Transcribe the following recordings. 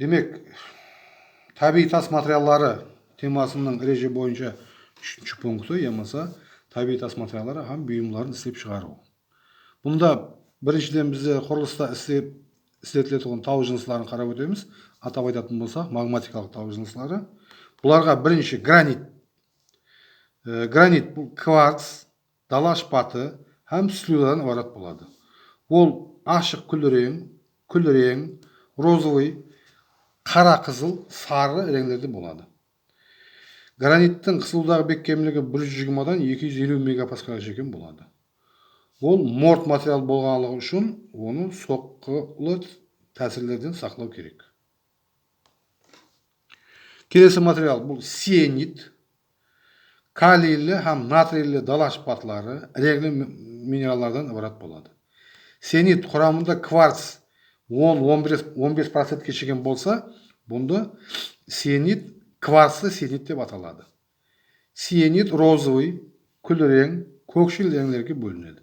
демек табиғи тас материалдары темасының ереже бойынша үшінші пункті я болмаса табиғи тас материалдары һәм бұйымдарын істеп шығару бұнда біріншіден бізде құрылыста істеп істетілетін тау жыныстарын қарап өтеміз атап айтатын болсақ магматикалық тау жыныстары бұларға бірінші гранит гранит бұл кварц дала шпаты һәм слюдадан ібарат болады ол ашық күлрең күлрең розовый қара қызыл сары реңдерде болады. Граниттің қысылудағы бекемлігі 120-дан 250 мегапаскалға жеткен болады. Ол морт материал болғанлығы үшін оны соққылы тәсірлерден сақлау керек. Келесі материал бұл сиенит. Калийлі һәм натрийлі дала шпатлары реглі минералдардан ібарат болады. Сиенит құрамында кварц 10-15 процентке жеткен болса бұнда сиенит кварцлы сиенит деп аталады сиенит розовый күлрең көкшіл реңдерге бөлінеді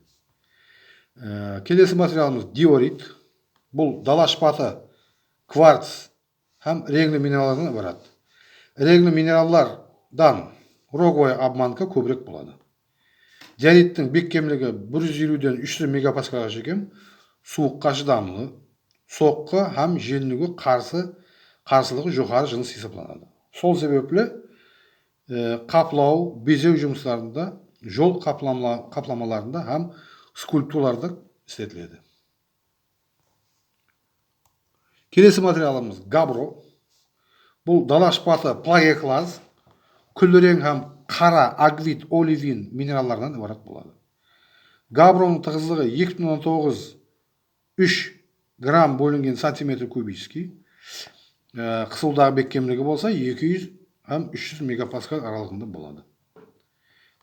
Ә, келесі материалымыз диорит бұл дала шпаты кварц һәм реглі минералдардан ібарат реглі минералдардан роговая обманка көбірек болады диориттің беккемлігі 150-ден 300 мегапаскалға жеткен суыққа шыдамлы соққы һәм желінуге қарсы қарсылығы жоғары жыныс есептелінеді сол себеплі ә, қаплау безеу жұмыстарында жол қаплама- қапламаларында һәм скульптураларда істетіледі. Келесі материалымыз габро. Бұл дала шпаты плагеклаз күлрең һәм қара агвит оливин минералдарынан ібарат болады. Габроның тығыздығы 2,9 3 грамм бөлінген сантиметр кубический. Қысылдағы беккемлігі болса 200 һәм 300 мегапаскаль аралығында болады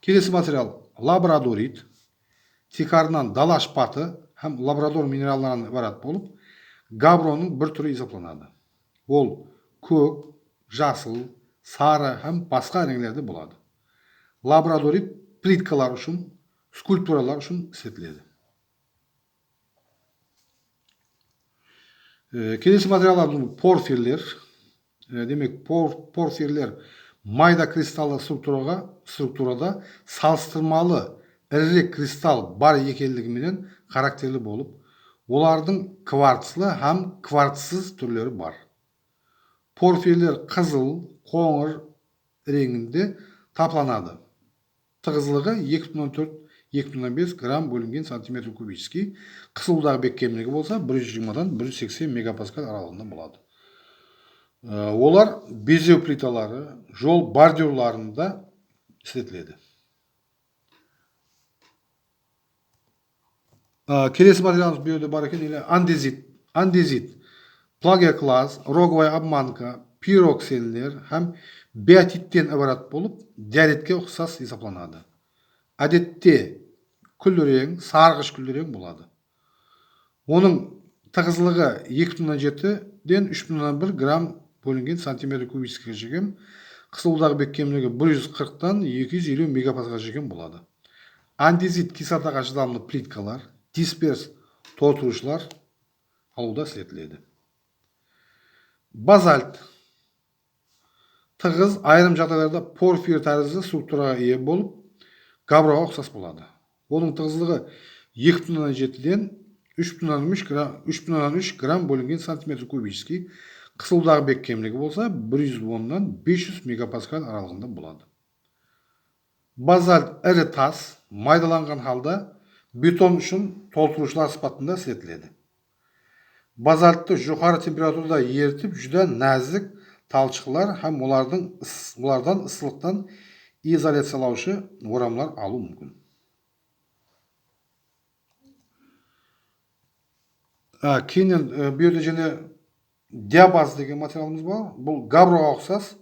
келесі материал лабрадорит. Тикарынан дала шпаты һәм лабрадор минералдарынан ібарат болып габроның бір түрі есептелінеді ол көк жасыл сары һәм басқа реңдерде болады. Лабрадорит плиткалар үшін скульптуралар үшін істетіледі Келесі материалдар порфирлер демек пор, порфирлер майда кристаллы структураға структурада салыстырмалы ірі кристалл бар екендігіменен характерлі болып олардың кварцлы һәм кварцсыз түрлері бар порфирлер қызыл қоңыр реңінде тапланады тығыздылығы 2,4 2,5 грамм бөлінген сантиметр кубический. Қысылудағы беккемлігі болса 120-дан 180 мегапаскаль аралығында болады. Ә, олар безеу плиталары жол бордюрларында істетіледі. Ә, келесі материалымыз бұл жерде бар екен андезит. Андезит. Плагиоклаз роговая обманка пироксенлер һәм биотиттен ібарат болып диаритке ұқсас есептелінеді әдетте күлрең сарғыш күлрең болады. Оның тығыздылығы 2,7-ден 3,1 грамм бөлінген сантиметр кубическийге жеткен қысылудағы беккемлігі 140-тан 250 мегапаскалға жеткен болады. Андезит кислотаға шыдамды плиткалар дисперс толтырушылар алуда істетіледі базальт. Тығыз айрым жағдайларда порфир тәрізді структураға ие болып габроға ұқсас болады. Оның тығыздығы 2,7-ден 3,3 грамм 3,3 грамм бөлінген сантиметр кубический. Қысылудағы беккемлігі болса 110-нан 500 мегапаскаль аралығында болады. Базальт ірі тас майдаланған халда бетон үшін толтырушылар сипатында істетіледі базальтты жоғары температурада ерітіп жүдә нәзік талшықтар һәм олардың олардан ысылықтан изоляциялаушы орамалар алу мүмкін. Кейіннен ә, жерде және диабаз деген материалымыз бар бұл габроға ұқсас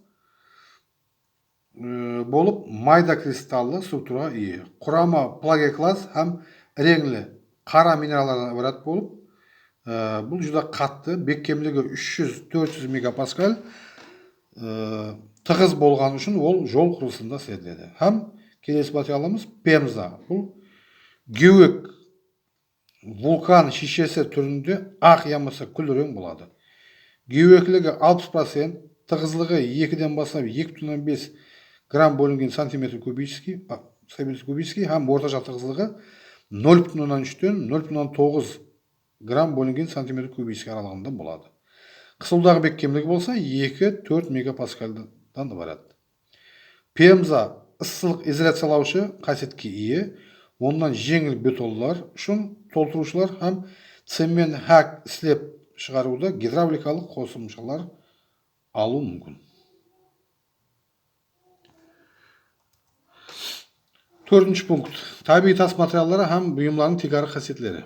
ә, болып майда кристаллы структураға ие құрамы плагеклаз һәм реңлі қара минералдардан ібарат болып ә, бұл жүзі қатты беккемлігі 300-400 мегапаскаль ә, тығыз болған үшін ол жол құрылысында істетіледі һәм келесі материалымыз пемза бұл геуек вулкан шешесі түрінде ақ ямысы күлрең болады кеуектілігі 60%, тығыздылығы 2-ден бастап 2,5 грамм бөлінген сантиметр кубический, кубический һәм орташа тығыздылығы 0,3-тен 0,9 грамм бөлінген сантиметр кубический аралығында болады. Қысылудағы беккемлігі болса 2-4 мегапаскальдан барады. Пемза ыстылық изоляциялаушы қасиетке ие, ондан жеңіл бетонлар үшін толтырушылар һәм цемент хак слеп шығаруда гидравликалық қосымшалар алу мүмкін. Төртінші пункт. Табиғи тас материалдары һәм бұйымлардың тегары қасиетлері.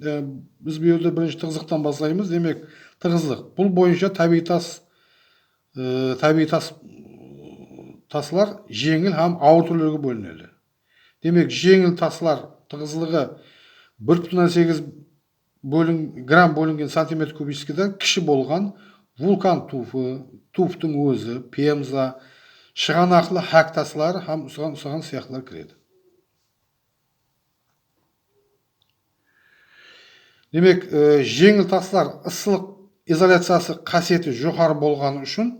Ә, біз бұл бірінші тығыздықтан бастаймыз. Демек, тығыздық. Бұл бойынша табиғи тас ә, табиғи тас таслар жеңіл һәм ауыр түрлерге бөлінеді. Демек, жеңіл таслар тығыздылығы 1,8 бөлін, грамм бөлінген сантиметр кубическийден кіші болған вулкан туфы, туфтың өзі, пемза, шығанақлы хәк һәм соған, соған сияқтылар кіреді. Демек, ә, жеңіл таслар ысылық изоляциясы қасиеті жоғары болғаны үшін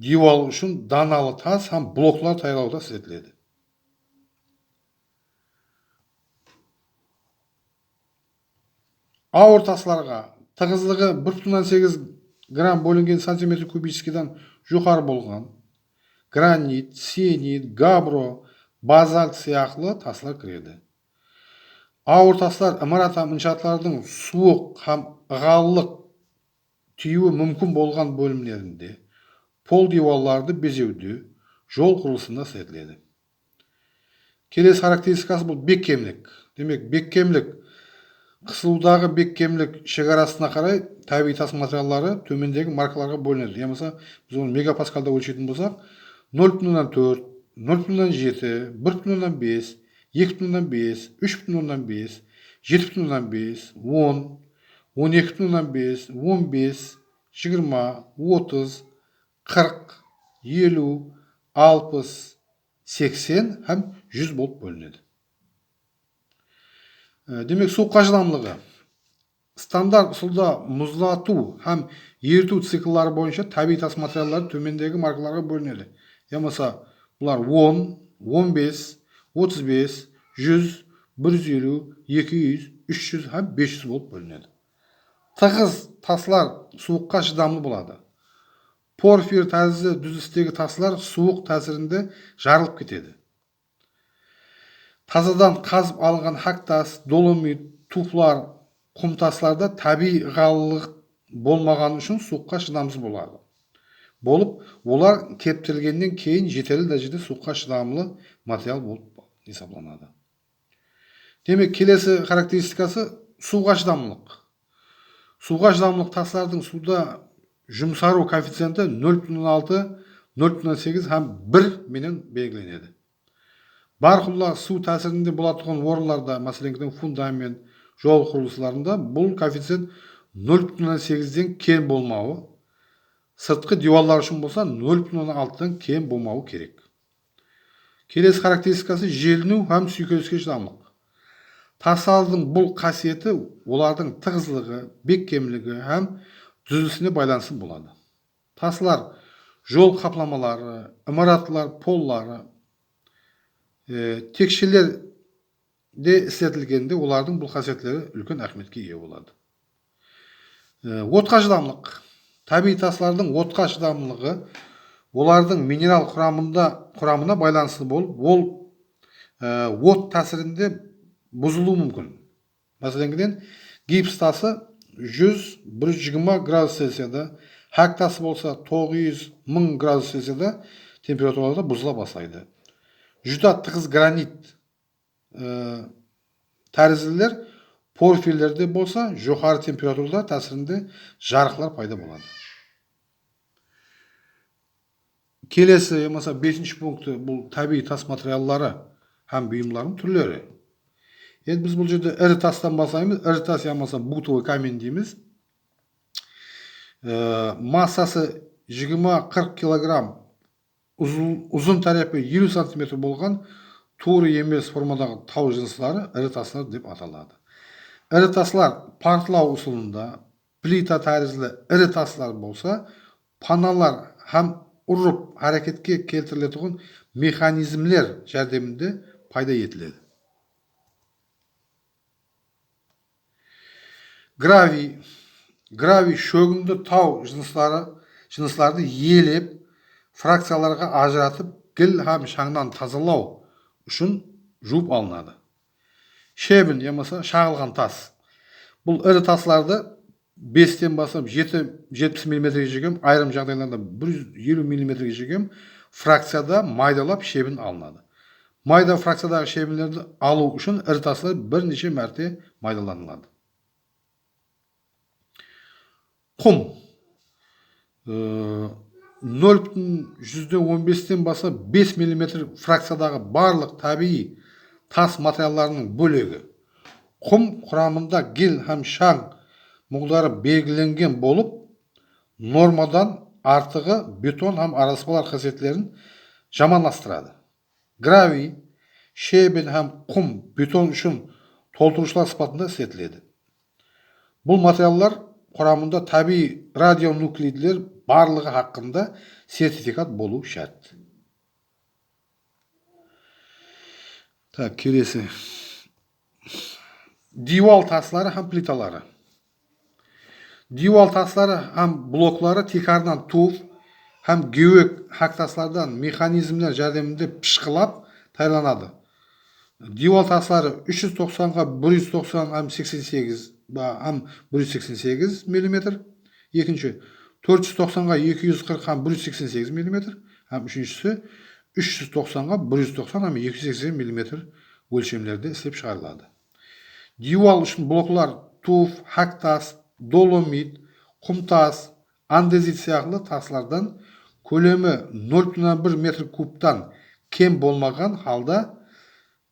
дивал үшін даналы тас һәм блоклар таярауда істетіледі. Ауыр тасларға тығыздығы 1,8 грамм бөлінген сантиметр кубическийдан жоғары болған гранит, сенит, габро, базальт сияқтылы таслар кіреді. Ауыр таслар ымырат һәм иншаатлардың суық һәм ылғалдылық тиюі мүмкін болған бөлімдерінде пол диварларды безеуде, жол құрылысында істетіледі. Келесі характеристикасы бұл беккемлік. Демек, беккемлік қысылудағы беккемлік шекарасына қарай табиғи тас материалдары төмендегі маркаларға бөлінеді. Я болмаса біз оны мегапаскалда өлшейтін болсақ, 0,4, 0,7, 1,5, 2,5, 3,5, 7,5, 10, 12,5, 15, 20, 30, 40, 50, 60, 80 һәм 100 болып бөлінеді. Ә, демек суыққа шыдамлығы стандарт ұсылда мұзлату һәм еріту цикллары бойынша табиғи тас материалдары төмендегі маркаларға бөлінеді. Я бұлар 10 15 35 100 150 200 300 һәм 500 болып бөлінеді. Тығыз таслар суыққа шыдамлы болады. Порфир тәрізді дүзістегі таслар суық тәсірінде жарылып кетеді. Тазадан қазып алынған хактас доломит туфлар құмтасларда табиғи ылғалдылық болмаған үшін суыққа шыдамсыз болады. Болып олар кептірілгеннен кейін жетерлі дәрежеде суыққа шыдамлы материал болып есептелінеді. Демек келесі характеристикасы суға шыдамлылық суға шыдамлылық тастардың суда жұмсару коэффициенті 0,6 0,8 һәм 1 менен белгіленеді. Барқұлла су тәсірінде болатқан орынларда, мәселен фундамент, жол құрылыстарында бұл коэффициент 0,8-ден кем болмауы, сыртқы диварлар үшін болса 0,6-дан кем болмауы керек. Келесі характеристикасы желіну һәм сүйкеліске шыдамлық. Тасалдың бұл қасиеті олардың тығыздылығы, беккемлігі һәм түзілісіне байланысты болады. Таслар жол қапламалары, ымыраттылар, поллары, ә, текшелерде істетілгенде олардың бұл қасиеттері үлкен ахметке ие болады ә, отқа шыдамлық табиғи таслардың отқа шыдамлығы олардың минерал құрамында құрамына байланысты болып ол ә, от тәсірінде бұзылуы мүмкін мәселен гипс тасы 100-120 градус цельсияда хәк тасы болса 900 мың градус цельсияда температурада бұзыла бастайды juda тығыз гранит ә, тәрізділер порфирлерде болса жоғары температурада тәсірінде жарықлар пайда болады келесі болмаса бесінші пункті бұл табиғи тас материалдары һәм бұйымдардың түрлері енді біз бұл жерде ірі тастан бастаймыз ірі тас я болмаса бутовый камень дейміз ә, массасы 20-40 килограмм ұзын, ұзын тарапы 50 сантиметр болған туыры емес формадағы тау жыныстары ірі таслар деп аталады ірі таслар партылау ұсылында плита тәрізді ірі тастар болса паналар һәм ұрып әрекетке келтірілетін механизмлер жәрдемінде пайда етіледі гравий гравий шөгінді тау жыныстары жыныстарды иелеп фракцияларға ажыратып гіл һәм шаңнан тазалау үшін жуып алынады. Шебін болмаса шағылған тас. Бұл ірі тасларды бестен бастап жеті жетпіс миллиметрге жегем айрым жағдайларда бір жүз елу миллиметрге жегем фракцияда майдалап шебін алынады. Майда фракциядағы шебінлерді алу үшін ірі таслар бірнеше мәрте майдаланылады. Құм. Нөл бүтін жүзден он бестен бастап бес миллиметр фракциядағы барлық табиғи тас материалдарының бөлігі құм құрамында гел һәм шаң мұғдары белгіленген болып нормадан артығы бетон һәм араласпалар қасиеттерін жаманластырады гравий шебен һәм құм бетон үшін толтырушылар сипатында істетіледі. Бұл материалдар құрамында табиғи радионуклиділер барлығы хақында сертификат болу шарт. Так келесі. Дивал таслары һәм плиталары. Дивал таслары һәм блоклары текарынан туып һәм геоек хактаслардан механизмдер жәрдемінде пышқылап тайланады. Дивал таслары 390-ға 190 һәм 88 ба һәм 188 мм екінші 490-ға 240 һәм 188 мм һәм үшіншісі 390-ға 190 һәм 280 мм өлшемдерде істеп шығарылады. Дивал үшін блоклар туф хактас доломит құмтас андезит сияқты таслардан көлемі 0,1 метр кубтан кем болмаған халда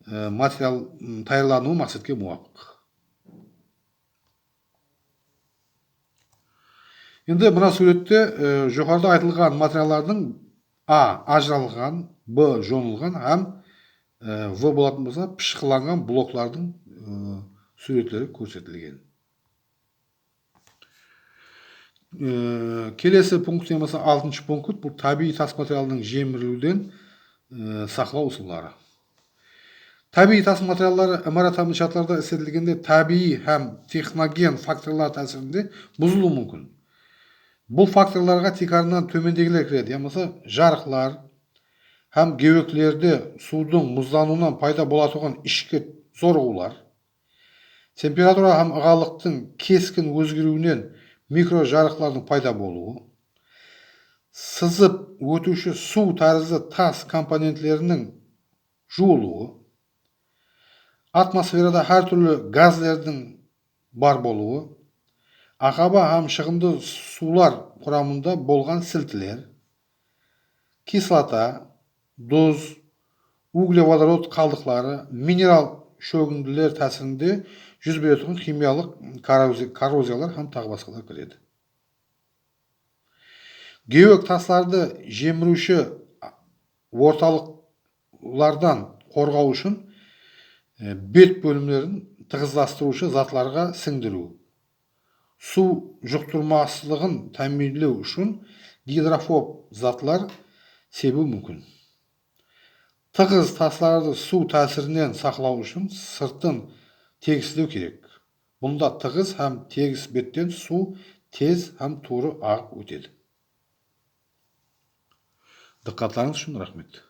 ә, материал м, даярлануы мақсатқа муафиқ енді мына суретте ә, жоғарыда айтылған материалдардың а ажыралған б жонылған һәм ә, в болатын болса пышқыланған блоклардың ә, суреттері көрсетілген. Ә, келесі пункт болмаса алтыншы пункт. Бұл табиғи тас материалының жемірілуден ә, сақлау ұсулары табиғи тас материалдары ымарат һәм иншаатларда істетілгенде табиғи һәм техноген факторлар тәсірінде бұзылуы мүмкін. Бұл факторларға текарынан төмендегілер кіреді я болмаса жарықлар һәм судың мұздануынан пайда болатыған ішкі зорығулар температура һәм ылғалдықтың кескін өзгеруінен микро жарықлардың пайда болуы сызып өтуші су тәрізді тас компонентлерінің жуылуы атмосферада әртүрлі газдердің бар болуы ақаба һәм шығымды сулар құрамында болған сілтілер кислота тұз углеводород қалдықтары минерал шөгінділер тәсірінде жүз беретін химиялық коррози- коррозиялар һәм тағы басқалар кіреді. Геолог тасларды жеміруші орталықтардан қорғау үшін бет бөлімдерін тығыздастырушы затларға сіңдіру. Су жұқтырмастығын тәминлеу үшін гидрофоб затлар себу мүмкін. Тығыз тасларды су тәсірінен сақлау үшін сыртын тегістеу керек. Бұнда тығыз һәм тегіс беттен су тез һәм туры ағып өтеді. Диққатларыңыз үшін рахмет.